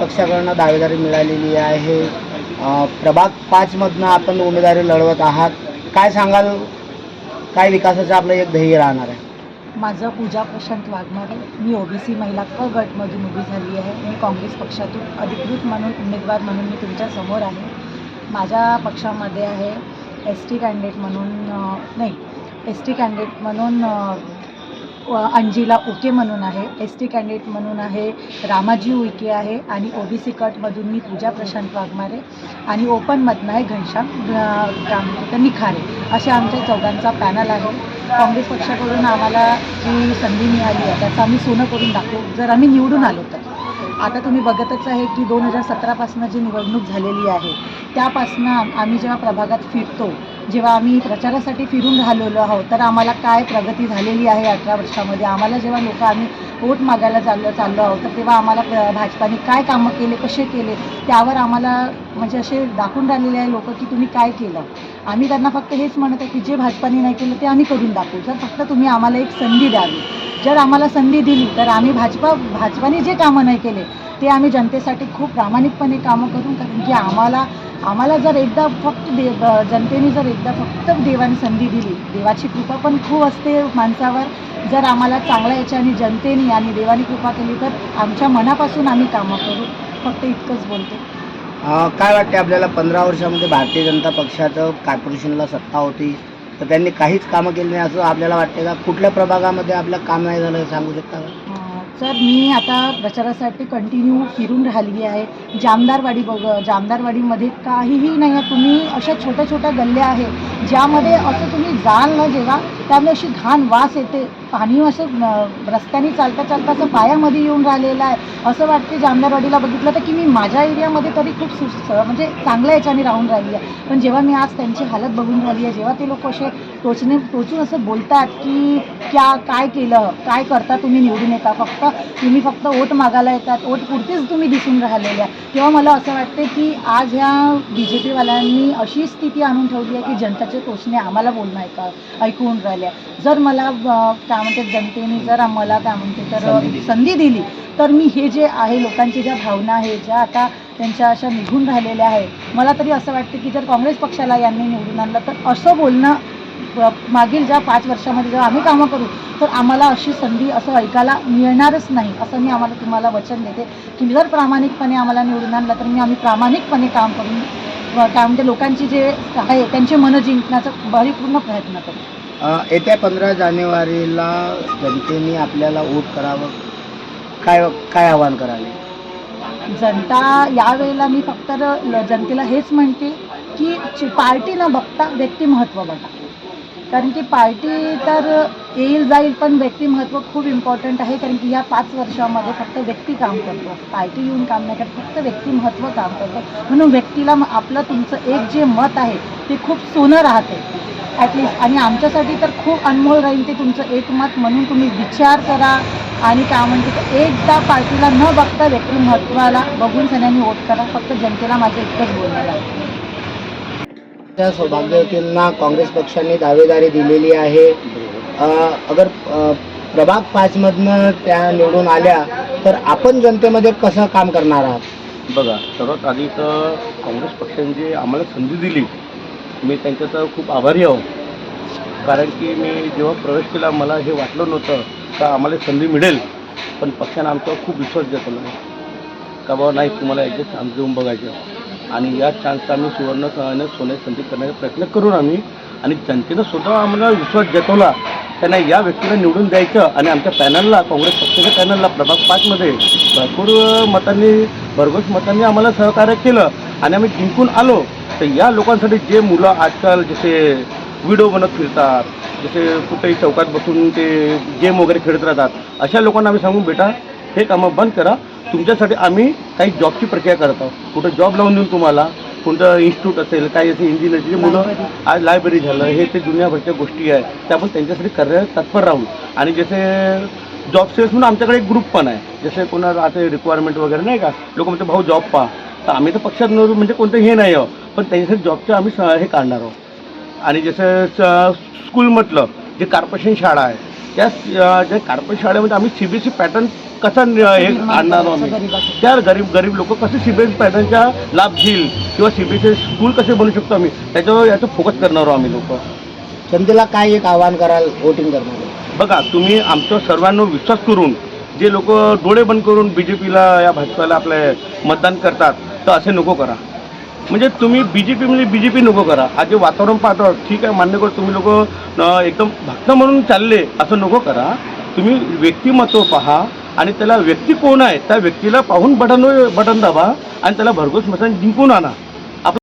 पक्षाकडनं दावेदारी मिळालेली आहे. प्रभाग पाचमधनं आपण उमेदवारी लढवत आहात. काय सांगाल? काय विकासाचं आपलं एक ध्येय राहणार आहे? माझं पूजा प्रशांत वाघमारे. मी ओबीसी महिला क गटमधून उभी झाली आहे. मी काँग्रेस पक्षातून अधिकृत म्हणून उमेदवार म्हणून मी तुमच्यासमोर आहे. माझ्या पक्षामध्ये आहे एस टी कॅन्डिडेट म्हणून नाही एस टी कॅन्डिडेट म्हणून अंजिला उके म्हणून आहे एस टी कॅन्डिडेट म्हणून आहे रामाजी उईके आहे आणि ओ बी सी कटमधून मी पूजा प्रशांत वाघमारे आणि ओपनमधनं आहे घनश्याम अं, निखारे. असे आमच्या चौघांचा पॅनल आहे. काँग्रेस पक्षाकडून आम्हाला जी संधी मिळाली आहे त्याचं आम्ही सोनं करून दाखवू. जर आम्ही निवडून आलो तर. आता तुम्ही बघतच आहे की दोन हजार सतरापासनं जी निवडणूक झालेली आहे त्यापासनं आम्ही जेव्हा प्रभागात फिरतो जेव्हा आम्ही प्रचारासाठी फिरून राहिलेलो आहोत तर आम्हाला काय प्रगती झालेली आहे अठरा वर्षामध्ये? आम्हाला जेव्हा लोक आम्ही वोट मागायला चाललो चाललो आहोत तर तेव्हा आम्हाला भाजपाने काय कामं केले कसे केले? त्यावर आम्हाला म्हणजे असे दाखवून राहिलेले आहे लोक की तुम्ही काय केलं? आम्ही त्यांना फक्त हेच म्हणत आहे की जे भाजपाने नाही केलं ते आम्ही करून दाखवू. जर फक्त तुम्ही आम्हाला एक संधी द्यावी. जर आम्हाला संधी दिली तर आम्ही भाजपा भाजपाने जे कामं नाही केले ते आम्ही जनतेसाठी खूप प्रामाणिकपणे कामं करून कारण की आम्हाला आम्हाला जर एकदा फक्त दे जनतेने जर एकदा फक्त देवाने संधी दिली देवाची कृपा पण खूप असते माणसावर. जर आम्हाला चांगल्या याच्याने जनतेने आणि देवाने कृपा केली तर आमच्या मनापासून आम्ही कामं करू. फक्त इतकंच बोलतो. काय वाटते आपल्याला पंधरा वर्षामध्ये भारतीय जनता पक्षाचं कॉर्पोरेशनला सत्ता होती तर त्यांनी काहीच कामं केली नाही असं आपल्याला वाटते का? कुठल्या प्रभागामध्ये आपलं काम नाही झालं हे सांगू शकता का? सर मी आता प्रचारासाठी कंटिन्यू फिरून राहिली आहे. जामदारवाडी बघ जामदारवाडीमध्ये काहीही नाही आहे. तुम्ही अशा छोट्या छोट्या गल्ल्या आहे ज्यामध्ये असं तुम्ही जाल ना जेव्हा त्यामुळे अशी घाण वास येते. पाणी असं रस्त्याने चालता चालता असं पायामध्ये येऊन राहिलेलं आहे. असं वाटते जामदारवाडीला बघितलं तर की मी माझ्या एरियामध्ये तरी खूप सु म्हणजे चांगल्या याच्याने राहून राहिली आहे. पण जेव्हा मी आज त्यांची हालत बघून राहिली आहे जेव्हा ते लोक असे टोचणे टोचून असं बोलतात की क्या काय केलं? काय करता तुम्ही निवडून येता? फक्त तुम्ही फक्त वोट मागायला येतात. वोट पुरतीच तुम्ही दिसून राहिलेले आहे तेव्हा मला असं वाटते की आज ह्या बी जे पीवाल्यांनी अशी स्थिती आणून ठेवली आहे की जनताचे टोचणे आम्हाला बोलणं ऐका ऐकून राहिले. जर मला काय म्हणते जनतेने जर आम्हाला काय म्हणते तर संधी दिली. तर मी हे जे आहे लोकांची ज्या भावना आहे ज्या आता त्यांच्या अशा निघून राहिलेल्या आहे मला तरी असं वाटतं की जर काँग्रेस पक्षाला यांनी निवडून आणलं तर असं बोलणं मागील ज्या पाच वर्षामध्ये जेव्हा आम्ही कामं करू तर आम्हाला अशी संधी असं ऐकायला मिळणारच नाही असं मी आम्हाला तुम्हाला वचन देते. की जर प्रामाणिकपणे आम्हाला निवडून आणलं तर मी आम्ही प्रामाणिकपणे काम करून काय म्हणते लोकांची जे आहे त्यांचे मनं जिंकण्याचा परिपूर्ण प्रयत्न करू. येत्या पंधरा जानेवारीला जनतेने आपल्याला वोट करावं काय काय आवाहन करावे जनता यावेळेला मी फक्त जनतेला हेच म्हणते की पार्टी न बघता व्यक्तिमत्व बघा. कारण की पार्टी तर येईल जाईल पण व्यक्तिमत्व खूप इम्पॉर्टंट आहे कारण की या पाच वर्षामध्ये फक्त व्यक्ती काम करतो. पार्टी येऊन काम नाही करत फक्त व्यक्तिमत्व काम करतो. म्हणून व्यक्तीला म- आपलं तुमचं एक जे मत आहे ते खूप सोनं राहते. ॲटलिस्ट आणि आमच्यासाठी तर खूप अनमोल राहील ते तुमचं एक मत म्हणून तुम्ही विचार करा. आणि काय म्हणते एकदा पार्टीला न बघता व्यक्तिमत्वाला बघून सगळ्यांनी वोट करा. फक्त जनतेला माझं एकच बोलणं आहे. सौभाग्यवतींना काँग्रेस पक्षाने दावेदारी दिलेली आहे. अगर प्रभाग पाचमधनं त्या निवडून आल्या तर आपण जनतेमध्ये कसं काम करणार आहात? बघा सर्वात आधी तर काँग्रेस पक्षाने जी आम्हाला संधी दिली. मी त्यांच्याचा खूप आभारी आहो. कारण की मी जेव्हा प्रवेश केला मला हे वाटलं नव्हतं का आम्हाला संधी मिळेल. पण पक्षानं आमच्यावर खूप विश्वास घेतला का बाबा नाही तुम्हाला ॲडजस्ट चान्स देऊन बघायचं. आणि या चान्सचा आम्ही सुवर्ण सहाने सोने संधी करण्याचा प्रयत्न करून आम्ही आणि जनतेनं सुद्धा आम्हाला विश्वास जतवला त्यांना या व्यक्तीला निवडून द्यायचं आणि आमच्या पॅनलला काँग्रेस पक्षाच्या पॅनलला प्रभाग पाचमध्ये भरपूर मतांनी भरघोस मतांनी आम्हाला सहकार्य केलं आणि आम्ही जिंकून आलो. तर या लोकांसाठी जे मुलं आजकाल जसे व्हिडिओ बनत फिरतात जसे कुठेही चौकात बसून ते गेम वगैरे खेळत राहतात अशा लोकांना आम्ही सांगून बेटा हे कामं बंद करा तुमच्यासाठी आम्ही काही जॉबची प्रक्रिया करत आहोत. कुठं जॉब लावून देऊन तुम्हाला कोणतं इन्स्टिट्यूट असेल काही असे इंजिनिअरची मुलं. आज लायब्ररी झालं हे ते दुनियाभरच्या गोष्टी आहेत. त्या आपण त्यांच्यासाठी कार्य तत्पर राहू. आणि जसे जॉब सेल्स म्हणून आमच्याकडे एक ग्रुप पण आहे. जसे कोणाला आता रिक्वायरमेंट वगैरे नाही का? लोक म्हणते भाऊ जॉब पहा. तर आम्ही तर पक्षात नव्हतो म्हणजे कोणतं हे नाही आहो पण त्यांच्यासाठी जॉबचं आम्ही स- हे काढणार आहोत. आणि जसं स्कूल म्हटलं जे कॉर्पोरेशन शाळा आहे त्या ज्या कार्पोरेट शाळेमध्ये आम्ही C B S C pattern कसा नि- हे आणणार आम्ही. त्या गरीब गरीब लोक कसे सी बी एस पॅटर्नचा लाभ घेईल? किंवा सी बी एस स्कूल कसे बनवू शकतो आम्ही? त्याच्यावर याचं फोकस करणार आहोत आम्ही लोक. जनतेला काय एक आवाहन कराल वोटिंग करण्यासाठी बघा तुम्ही आमच्या सर्वांना विश्वास करून जे लोक डोळे बंद करून बी जे पीला या भाजपाला आपले मतदान करतात तर असे नको करा. म्हणजे तुम्ही बी जे पी म्हणजे बी जे पी नको करा. आज जे वातावरण पाहतो ठीक आहे मान्य करतो तुम्ही लोक एकदम भक्त म्हणून चालले असं नको करा. तुम्ही व्यक्तिमत्व पहा आणि त्याला व्यक्ती कोण आहे त्या व्यक्तीला पाहून बटन बटन दाबा आणि त्याला भरघोस मतांनी जिंकून आणा.